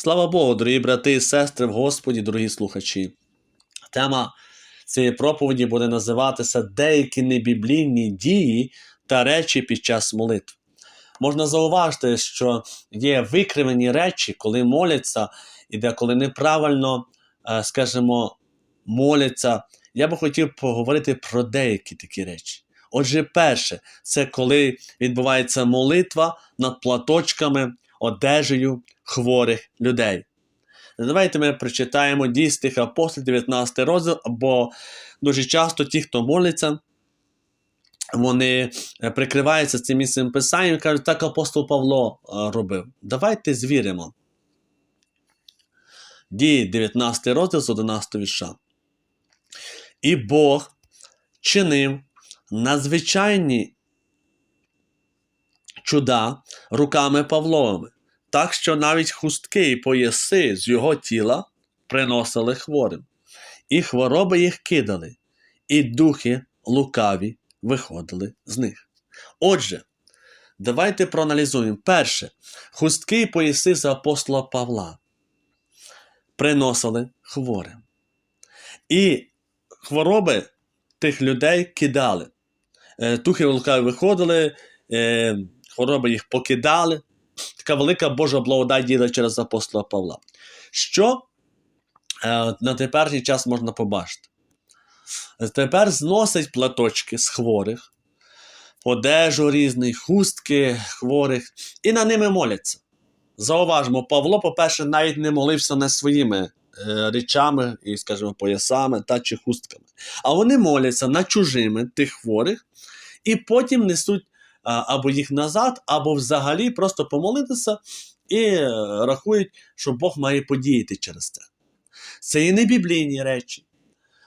Слава Богу, дорогі брати і сестри в Господі, дорогі слухачі. Тема цієї проповіді буде називатися Деякі небіблійні дії та речі під час молитв. Можна зауважити, що є викривлені речі, коли моляться, і деколи неправильно, е, скажімо, моляться. Я би хотів поговорити про деякі такі речі. Отже, перше, це коли відбувається молитва над платочками, одежею хворих людей. Давайте ми прочитаємо дійсних апостолів 19 розділ, бо дуже часто ті, хто моляться, вони е, прикриваються цим місцем писанням і кажуть, так апостол Павло е, робив. Давайте звіримо. Дії 19 розділ з 11 вірша. І Бог чинив надзвичайні чуда руками Павловими, так що навіть хустки і пояси з його тіла приносили хворим, і хвороби їх кидали, і духи лукаві виходили з них. Отже, давайте проаналізуємо. Перше, хустки і пояси з апостола Павла приносили хворим. І хвороби тих людей кидали. Е, Духи лукаві виходили, е, хвороби їх покидали. Така велика Божа благодать діла через апостола Павла. Що е, на теперішній час можна побачити? Тепер зносять платочки з хворих, одежу різний, хустки хворих, і на ними моляться. Зауважмо, Павло, по-перше, навіть не молився не своїми е, речами і, скажімо, поясами та чи хустками. А вони моляться на чужими тих хворих, і потім несуть або їх назад, або взагалі просто помолитися і е, рахують, що Бог має подіяти через це. Це і не біблійні речі.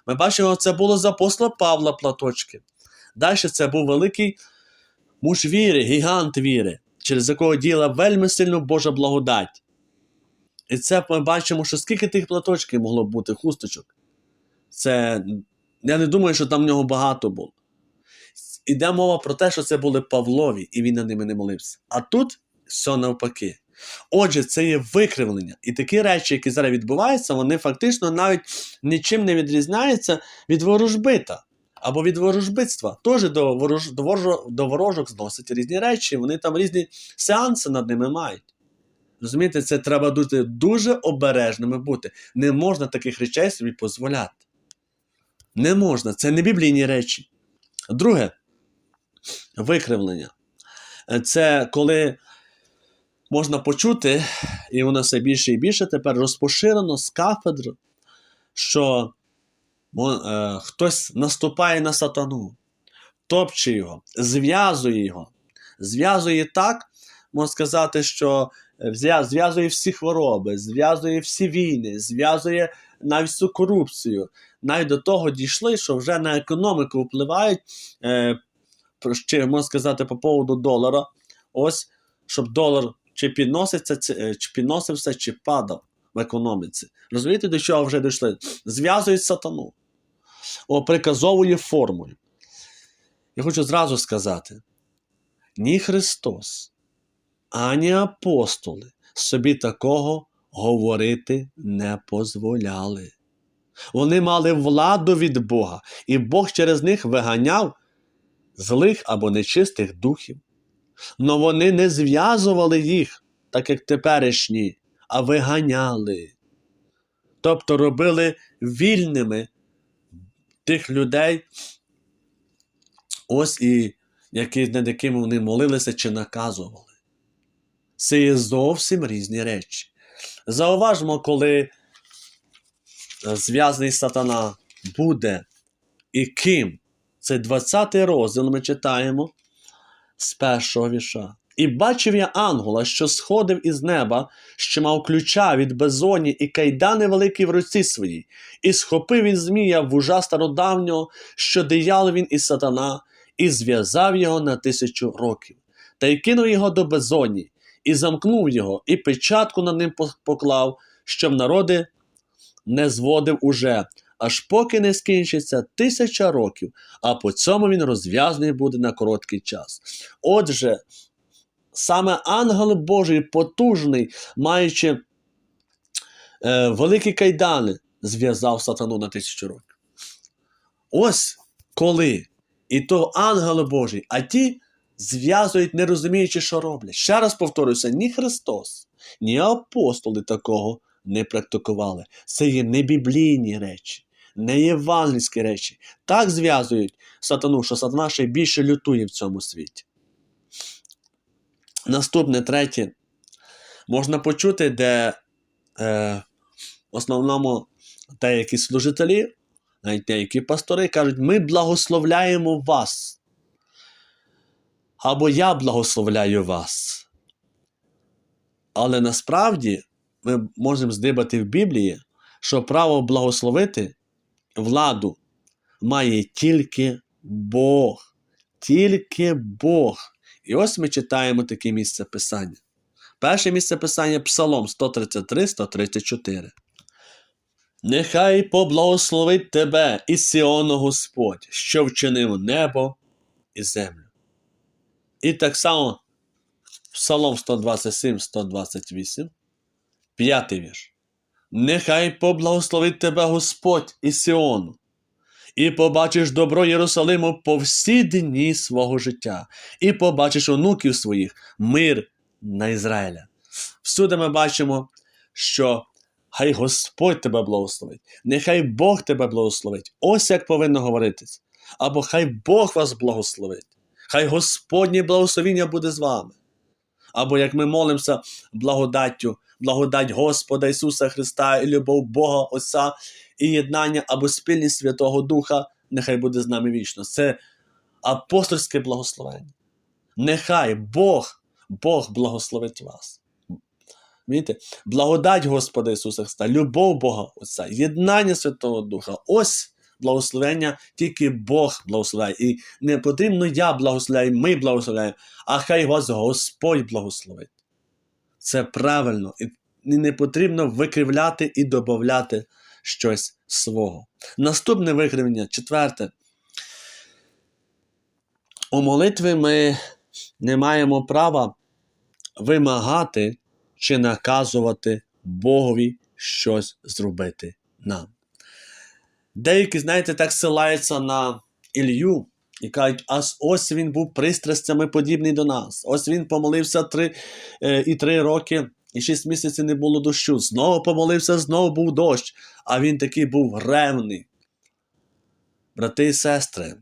Ми бачимо, це було з апостола Павла Платочки. Далі це був великий муж віри, гігант віри, через якого діла вельми сильно Божа благодать. І це ми бачимо, що скільки тих платочків могло бути, хусточок. Це, я не думаю, що там в нього багато було. Іде мова про те, що це були Павлові, і він на ними не молився. А тут все навпаки. Отже, це є викривлення. І такі речі, які зараз відбуваються, вони фактично навіть нічим не відрізняються від ворожбита або від ворожбитства. Теж до, ворож, до, ворожо, до ворожок зносять різні речі, вони там різні сеанси над ними мають. Розумієте, це треба бути дуже обережними бути. Не можна таких речей собі дозволяти. Не можна, це не біблійні речі. Друге, викривлення. Це коли можна почути, і воно все більше і більше тепер розпоширено з кафедр, що е, хтось наступає на сатану, топче його, зв'язує його. Зв'язує так, можна сказати, що зв'язує всі хвороби, зв'язує всі війни, зв'язує навіть всю корупцію. Навіть до того дійшли, що вже на економіку впливають, е, про- чи, можна сказати, по поводу долара. Ось, щоб долар чи підноситься, чи, е, підносився, чи падав в економіці. Розумієте, до чого вже дійшли? Зв'язують сатану О, приказовою формою. Я хочу зразу сказати: ні Христос, ані апостоли собі такого говорити не дозволяли. Вони мали владу від Бога, і Бог через них виганяв злих або нечистих духів. Но вони не зв'язували їх, так як теперішні, а виганяли. Тобто робили вільними тих людей, ось і які, над якими вони молилися чи наказували. Це є зовсім різні речі. Зауважмо, коли е, зв'язаний сатана буде і ким. Це 20 розділ ми читаємо з першого віша. І бачив я ангела, що сходив із неба, що мав ключа від безоні і кайдани великі в руці своїй, і схопив він змія вужа стародавнього, що диявол він і сатана, і зв'язав його на тисячу років, та й кинув його до безоні, і замкнув його, і печатку над ним поклав, щоб народи не зводив уже, аж поки не скінчиться тисяча років, а по цьому він розв'язаний буде на короткий час. Отже, саме ангел Божий потужний, маючи е, великі кайдани зв'язав сатану на тисячу років. Ось коли і то ангели Божі, а ті зв'язують, не розуміючи, що роблять. Ще раз повторюся, ні Христос, ні апостоли такого не практикували. Це є не біблійні речі, не євангельські речі. Так зв'язують сатану, що сатана ще більше лютує в цьому світі. Наступне третє. Можна почути, де е, в основному деякі служителі, навіть деякі пастори кажуть, ми благословляємо вас. Або я благословляю вас. Але насправді ми можемо здибати в Біблії, що право благословити владу має тільки Бог. Тільки Бог. І ось ми читаємо таке місце Писання. Перше місце Писання Псалом 133-134. Нехай поблагословить тебе і Сіону Господь, що вчинив небо і землю. І так само Псалом 127-128, п'ятий вірш. Нехай поблагословить тебе Господь і і побачиш добро Єрусалиму по всі дні свого життя, і побачиш онуків своїх мир на Ізраїля. Всюди ми бачимо, що хай Господь тебе благословить, нехай Бог тебе благословить. Ось як повинно говоритись. Або хай Бог вас благословить, хай Господнє благословіння буде з вами. Або як ми молимося благодаттю, благодать Господа Ісуса Христа і любов Бога Отця і єднання або спільність Святого Духа, нехай буде з нами вічно. Це апостольське благословення. Нехай Бог, Бог благословить вас. Видите? Благодать Господа Ісуса Христа, любов Бога Отця, єднання Святого Духа. Ось благословення тільки Бог благословляє. І не потрібно я благословляю, ми благословляємо, а хай вас Господь благословить. Це правильно. І не потрібно викривляти і додати щось свого. Наступне викривлення, четверте. У молитві ми не маємо права вимагати чи наказувати Богові щось зробити нам. Деякі, знаєте, так силаються на Ілью і кажуть, а ось він був пристрастями подібний до нас. Ось він помолився три, е, і три роки, і шість місяців не було дощу. Знову помолився, знову був дощ, а він такий був ревний. Брати і сестри,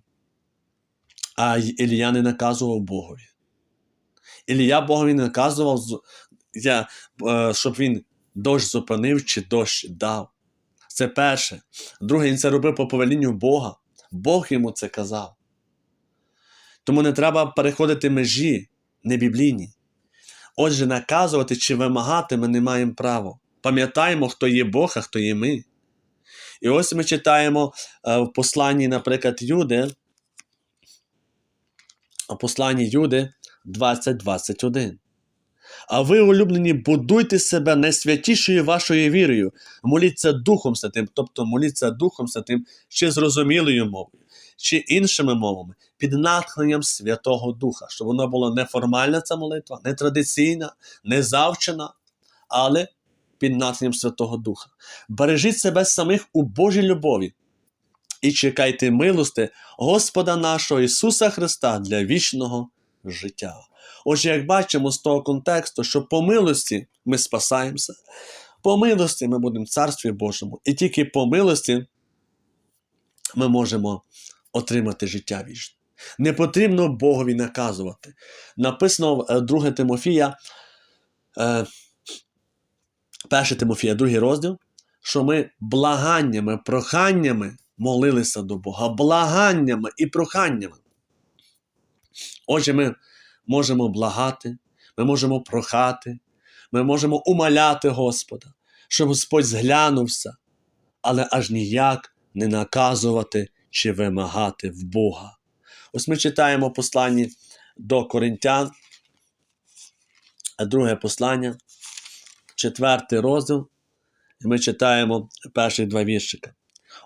а Ілля не наказував Богові. Ілля Богові не наказував, е, щоб він дощ зупинив чи дощ дав. Це перше. Друге, він це робив по повелінню Бога. Бог йому це казав. Тому не треба переходити межі небіблійні. Отже, наказувати чи вимагати ми не маємо права. Пам'ятаємо, хто є Бог, а хто є ми. І ось ми читаємо е, в посланні, наприклад, Юди, посланні Юди 20.21. А ви, улюблені, будуйте себе найсвятішою вашою вірою, моліться Духом Святим, тобто моліться Духом Святим чи зрозумілою мовою, чи іншими мовами, під натхненням Святого Духа, щоб воно було не формальна ця молитва, не традиційна, не завчена, але під натхненням Святого Духа. Бережіть себе самих у Божій любові і чекайте милости Господа нашого Ісуса Христа для вічного життя. Отже, як бачимо з того контексту, що по милості ми спасаємося, по милості ми будемо в Царстві Божому, і тільки по милості ми можемо отримати життя вічне. Не потрібно Богові наказувати. Написано в е, 2 Тимофія, е, 1 Тимофія, 2 розділ, що ми благаннями, проханнями молилися до Бога. Благаннями і проханнями. Отже, ми можемо благати, ми можемо прохати, ми можемо умаляти Господа, щоб Господь зглянувся, але аж ніяк не наказувати чи вимагати в Бога. Ось ми читаємо послання до Коринтян, друге послання, четвертий розділ, і ми читаємо перші два віршика.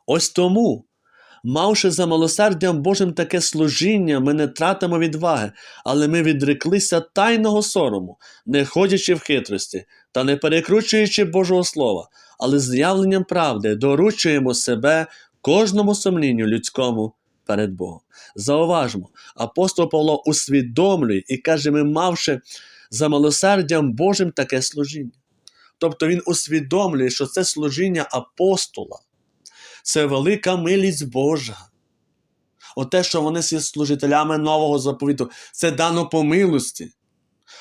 Ось тому Мавши за милосердям Божим таке служіння, ми не тратимо відваги, але ми відреклися тайного сорому, не ходячи в хитрості та не перекручуючи Божого Слова, але з явленням правди доручуємо себе кожному сумлінню людському перед Богом. Зауважмо, апостол Павло усвідомлює і каже, ми мавши за милосердям Божим таке служіння. Тобто він усвідомлює, що це служіння апостола, це велика милість Божа. Оте, що вони є служителями нового заповіту, це дано по милості.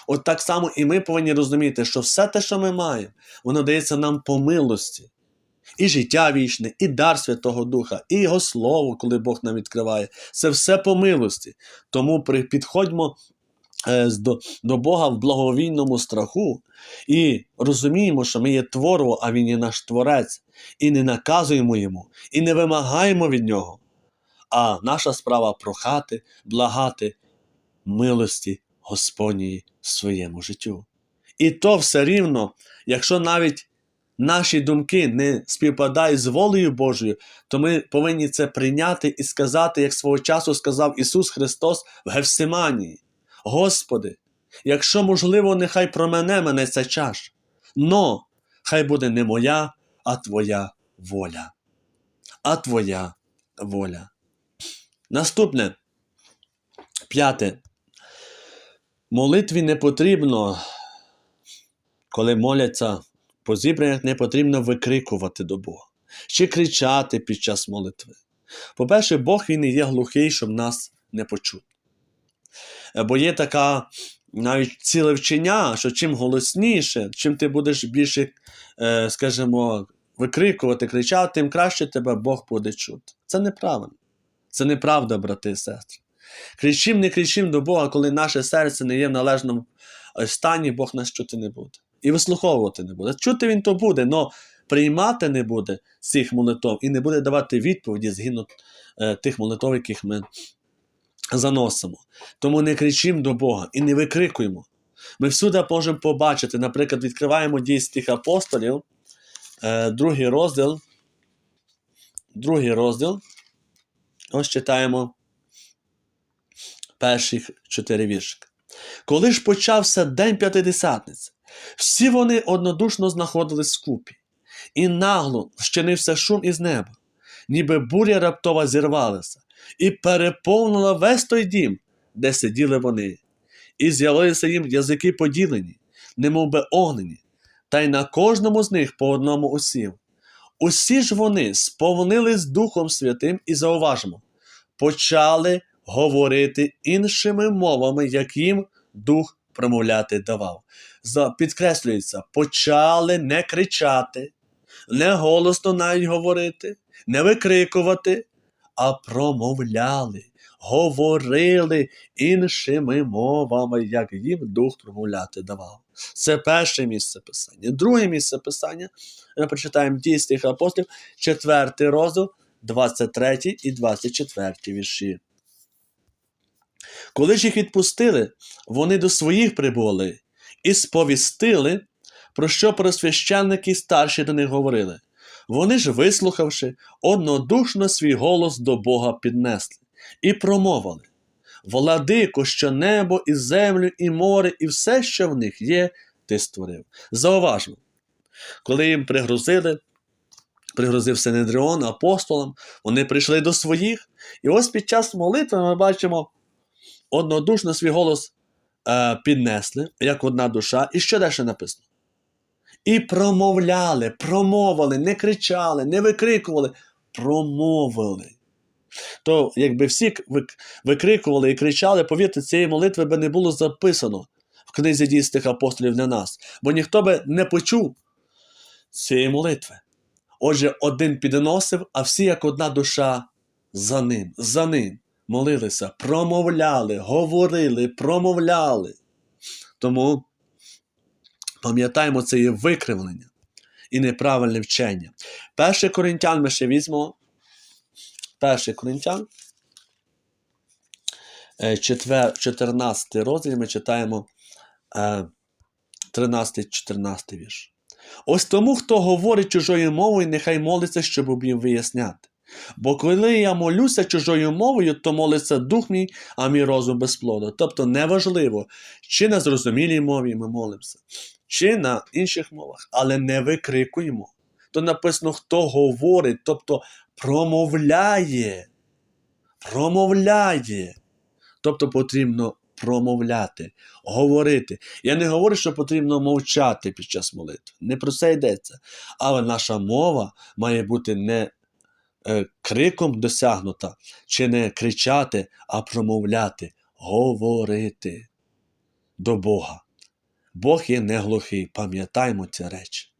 От так само і ми повинні розуміти, що все те, що ми маємо, воно дається нам по милості. І життя вічне, і дар Святого Духа, і Його Слово, коли Бог нам відкриває. Це все по милості. Тому підходьмо до, до Бога в благовійному страху і розуміємо, що ми є творо, а Він є наш творець, і не наказуємо йому, і не вимагаємо від нього. А наша справа прохати, благати милості Господньої в своєму життю. І то все рівно, якщо навіть наші думки не співпадають з волею Божою, то ми повинні це прийняти і сказати, як свого часу сказав Ісус Христос в Гевсиманії. Господи, якщо можливо, нехай промене мене ця чаша, но хай буде не моя, а Твоя воля. А Твоя воля. Наступне, п'яте. Молитві не потрібно, коли моляться по зібраннях, не потрібно викрикувати до Бога чи кричати під час молитви. По-перше, Бог він не є глухий, щоб нас не почути. Бо є така навіть ціле вчення, що чим голосніше, чим ти будеш більше, е, скажімо, викрикувати, кричати, тим краще тебе Бог буде чути. Це неправильно. Це неправда, брати і сестри. Кричим, не кричим до Бога, коли наше серце не є в належному е, стані, Бог нас чути не буде. І вислуховувати не буде. Чути він то буде, але приймати не буде цих молитов і не буде давати відповіді згідно е, тих молитов, яких ми заносимо. Тому не кричимо до Бога і не викрикуємо. Ми всюди можемо побачити, наприклад, відкриваємо дії тих апостолів, е, другий розділ. Другий розділ. Ось читаємо перших чотири віршики. Коли ж почався день п'ятидесятниці, всі вони однодушно знаходились вкупі, і нагло щинився шум із неба, ніби буря раптова зірвалася, і переповнила весь той дім, де сиділи вони, і з'явилися їм язики поділені, немов би огнені, та й на кожному з них по одному осів. Усі ж вони сповнились Духом Святим і зауважимо, почали говорити іншими мовами, як їм Дух промовляти давав. Підкреслюється, почали не кричати, не голосно навіть говорити, не викрикувати, а промовляли, говорили іншими мовами, як їм Дух промовляти давав. Це перше місце писання. Друге місце писання ми прочитаємо дії тих апостолів, 4 розділ, 23 і 24 вірші. Коли ж їх відпустили, вони до своїх прибули і сповістили, про що просвященники старші до них говорили. Вони ж, вислухавши, однодушно свій голос до Бога піднесли і промовили: Владико, що небо, і землю, і море, і все, що в них є, ти створив. Зауважмо, коли їм пригрозили, пригрозив Синедріон апостолам, вони прийшли до своїх, і ось під час молитви ми бачимо однодушно свій голос е, піднесли, як одна душа, і що далі написано? І промовляли, промовили, не кричали, не викрикували, промовили. То, якби всі викрикували і кричали, повірте, цієї молитви би не було записано в книзі дій апостолів для нас, бо ніхто би не почув цієї молитви. Отже, один підносив, а всі як одна душа за ним, за ним молилися, промовляли, говорили, промовляли. Тому пам'ятаємо, це є викривлення і неправильне вчення. Перше Коринтян ми ще візьмемо. Перше Коринтян, е, 14 розділ ми читаємо е, 13-14 вірш. Ось тому, хто говорить чужою мовою, нехай молиться, щоб їм виясняти. Бо коли я молюся чужою мовою, то молиться дух мій, а мій розум безплодно. Тобто неважливо, чи на зрозумілій мові ми молимося, чи на інших мовах, але не викрикуємо. То написано, хто говорить, тобто промовляє. Промовляє. Тобто потрібно промовляти, говорити. Я не говорю, що потрібно мовчати під час молитви. Не про це йдеться. Але наша мова має бути не криком досягнута, чи не кричати, а промовляти, говорити до Бога. Бог є не глухий, пам'ятаймо ці речі.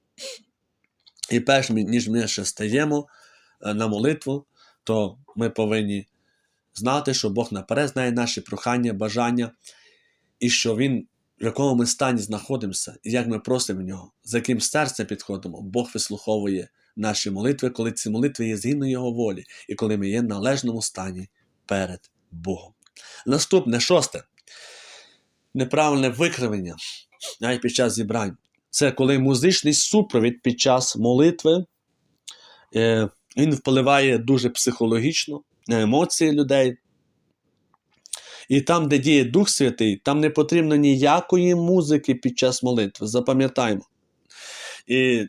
І перш ніж ми ще стаємо е, на молитву, то ми повинні знати, що Бог наперед знає наші прохання, бажання, і що Він, в якому ми стані знаходимося, і як ми просимо в нього, з яким серцем підходимо, Бог вислуховує наші молитви, коли ці молитви є згідно Його волі, і коли ми є в належному стані перед Богом. Наступне шосте. Неправильне викривлення навіть під час зібрань. Це коли музичний супровід під час молитви е, він впливає дуже психологічно на емоції людей. І там, де діє Дух Святий, там не потрібно ніякої музики під час молитви. Запам'ятаємо. І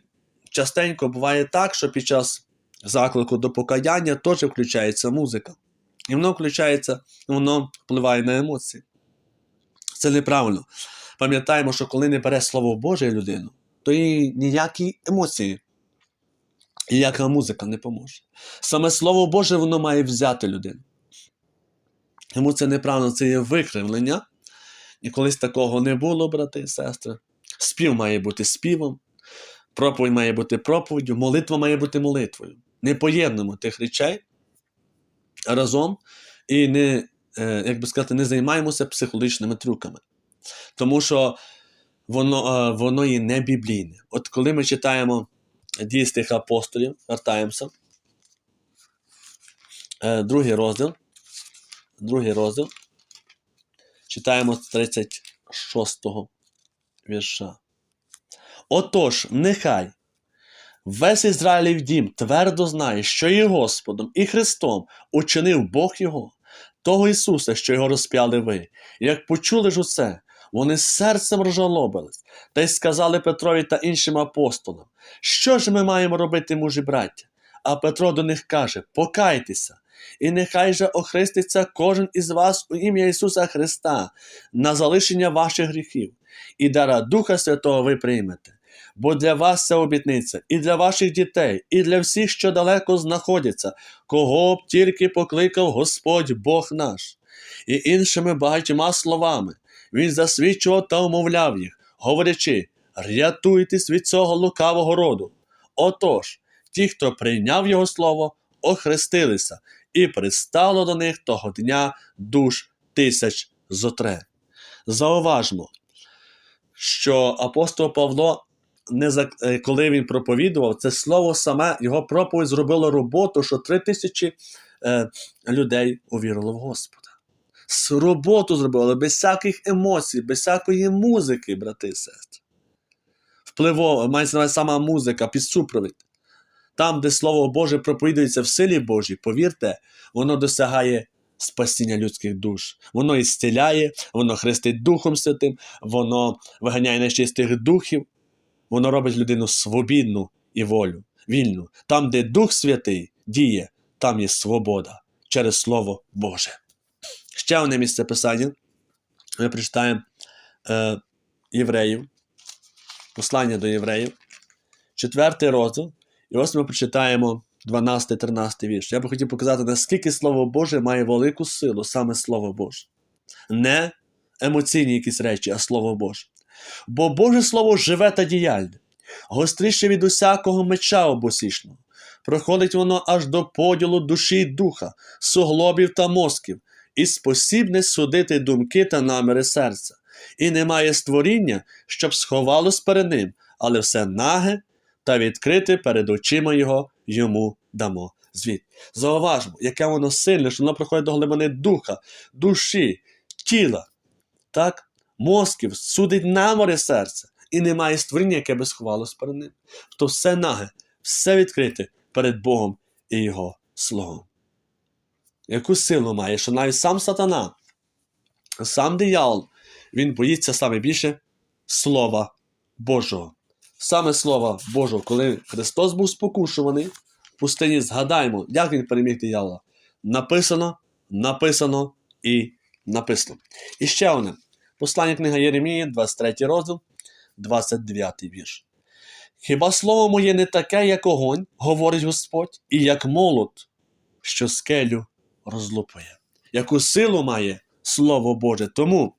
частенько буває так, що під час заклику до покаяння теж включається музика. І воно включається, воно впливає на емоції. Це неправильно. Пам'ятаємо, що коли не бере Слово Боже людину, то їй ніякі емоції, ніяка музика не поможе. Саме Слово Боже воно має взяти людину. Тому це неправильно, це є викривлення. І колись такого не було, брати і сестри. Спів має бути співом, проповідь має бути проповіддю, молитва має бути молитвою. Не поєднуємо тих речей разом і не, е, як би сказати, не займаємося психологічними трюками. Тому що воно, е, воно є не біблійне. От коли ми читаємо дії тих апостолів, вертаємося. Е, Другий розділ. Другий розділ. Читаємо з 36-го вірша. Отож, нехай весь Ізраїлів дім твердо знає, що і Господом, і Христом учинив Бог Його, того Ісуса, що його розп'яли ви. Як почули ж усе, вони серцем розжалобились та й сказали Петрові та іншим апостолам, що ж ми маємо робити, мужі браття? А Петро до них каже: Покайтеся, і нехай же охреститься кожен із вас у ім'я Ісуса Христа на залишення ваших гріхів, і дара Духа Святого ви приймете. Бо для вас це обітниця, і для ваших дітей, і для всіх, що далеко знаходяться, кого б тільки покликав Господь Бог наш. І іншими багатьма словами він засвідчував та умовляв їх, говорячи: рятуйтесь від цього лукавого роду. Отож, ті, хто прийняв його слово, охрестилися, і пристало до них того дня душ тисяч зотре. Зауважмо, що апостол Павло, е, коли він проповідував, це слово саме, його проповідь зробило роботу, що три тисячі е, людей увірило в Господа. Роботу зробили без всяких емоцій, без всякої музики, брати і сестри. Впливова, мається сама музика, під супровід. Там, де Слово Боже проповідується в силі Божій, повірте, воно досягає спасіння людських душ. Воно ісціляє, воно хрестить Духом Святим, воно виганяє нечистих духів, воно робить людину свобідну і волю, вільну. Там, де Дух Святий діє, там є свобода через Слово Боже. Ще одне місце писання. Ми прочитаємо е, євреїв, послання до євреїв, четвертий розділ. І ось ми прочитаємо 12-13 вірш. Я би хотів показати, наскільки Слово Боже має велику силу, саме Слово Боже. Не емоційні якісь речі, а Слово Боже. Бо Боже Слово живе та діяльне, гостріше від усякого меча обосічного. Проходить воно аж до поділу душі й духа, суглобів та мозків, і спосібне судити думки та наміри серця. І немає створіння, щоб сховалось перед ним, але все наге та відкрите перед очима його йому дамо звіт. Зауважмо, яке воно сильне, що воно приходить до глибини духа, душі, тіла, так? мозків, судить намори серця, і немає створіння, яке би сховалось перед ним. То все наге, все відкрите перед Богом і Його Словом. Яку силу має, що навіть сам сатана, сам диявол, він боїться саме більше Слова Божого. Саме Слова Божого, коли Христос був спокушуваний в пустині, згадаємо, як він переміг диявола. Написано, написано і написано. І ще одне. Послання книга Єремії, 23 розділ, 29 вірш. Хіба слово моє не таке, як огонь, говорить Господь, і як молот, що скелю розлупує. Яку силу має Слово Боже. Тому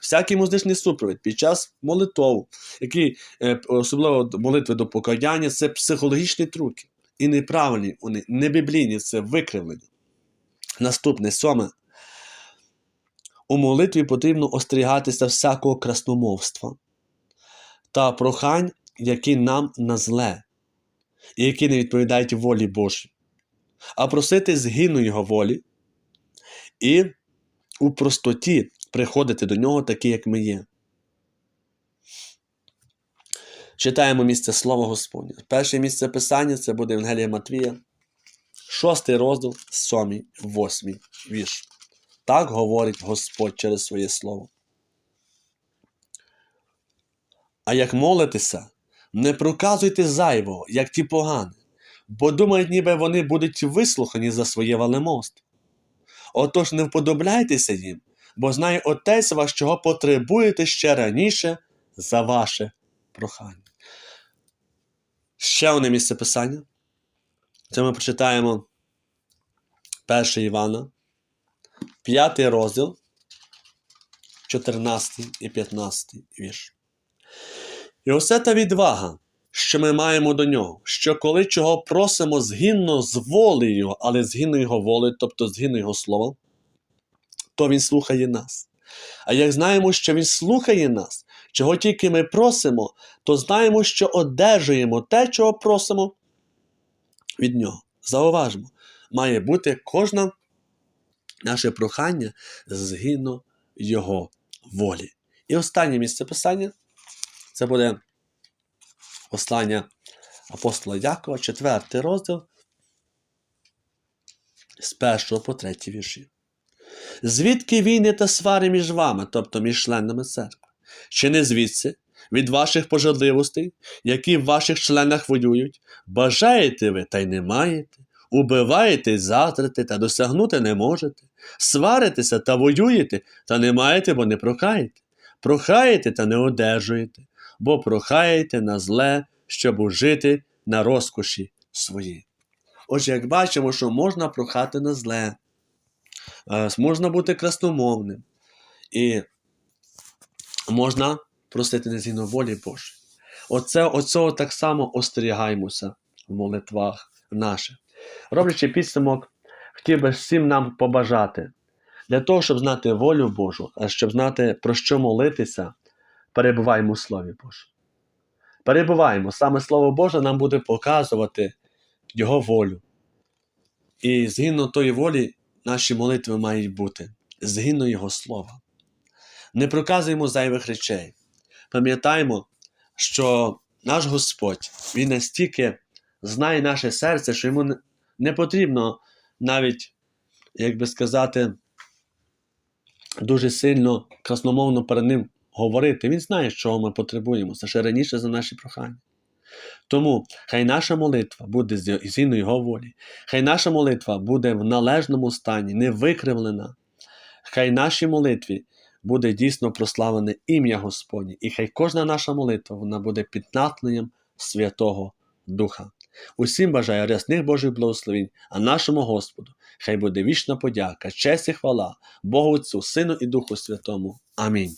всякий музичний супровід під час молитов, які е, особливо молитви до покаяння, це психологічні трюки. І неправильні вони, не біблійні, це викривлення. Наступне сьоме. У молитві потрібно остерігатися всякого красномовства та прохань, які нам на зле, і які не відповідають волі Божій, а просити згину Його волі і у простоті приходити до нього такі, як ми є. Читаємо місце Слова Господнє. Перше місце Писання це буде Евангелія Матвія, шостий розділ, сьомий, восьмий вірш. Так говорить Господь через своє слово. А як молитеся, не проказуйте зайвого, як ті погані, бо думають, ніби вони будуть вислухані за своє валемост. Отож не вподобляйтеся їм, бо знає Отець вас, чого потребуєте ще раніше за ваше прохання. Ще одне місце писання. Це ми прочитаємо 1 Івана, 5 розділ, 14 і 15 вірш. І оце та відвага, що ми маємо до нього, що коли чого просимо згідно з волею, але згідно його волею, тобто згідно його слова, то він слухає нас. А як знаємо, що він слухає нас, чого тільки ми просимо, то знаємо, що одержуємо те, чого просимо від нього. Зауважмо, має бути кожне наше прохання згідно його волі. І останнє місце писання це буде послання апостола Якова, 4 розділ з 1 по 3 вірші. Звідки війни та свари між вами, тобто між членами церкви? Чи не звідси, від ваших пожадливостей, які в ваших членах воюють, бажаєте ви та й не маєте, убиваєте й затрите та досягнути не можете, сваритеся та воюєте, та не маєте, бо не прохаєте, прохаєте та не одержуєте, бо прохаєте на зле, щоб ужити на розкоші свої. Отже, як бачимо, що можна прохати на зле, можна бути красномовним, і можна просити не згідно волі Божої. Оце, оцього так само остерігаємося в молитвах наших. Роблячи підсумок, хотів би всім нам побажати для того, щоб знати волю Божу, а щоб знати, про що молитися, перебуваємо у Слові Божому. Перебуваємо. Саме Слово Боже нам буде показувати Його волю. І згідно тої волі наші молитви мають бути, згідно Його слова. Не проказуємо зайвих речей. Пам'ятаємо, що наш Господь, Він настільки знає наше серце, що йому не- потрібно навіть, як би сказати, дуже сильно красномовно перед ним говорити. Він знає, чого ми потребуємо, це ще раніше за наші прохання. Тому хай наша молитва буде згідно Його волі, хай наша молитва буде в належному стані, не викривлена. Хай нашій молитві буде дійсно прославлене ім'я Господнє, і хай кожна наша молитва вона буде під натхненням Святого Духа. Усім бажаю рясних Божих благословень, а нашому Господу хай буде вічна подяка, честь і хвала Богу Отцю, Сину і Духу Святому. Амінь.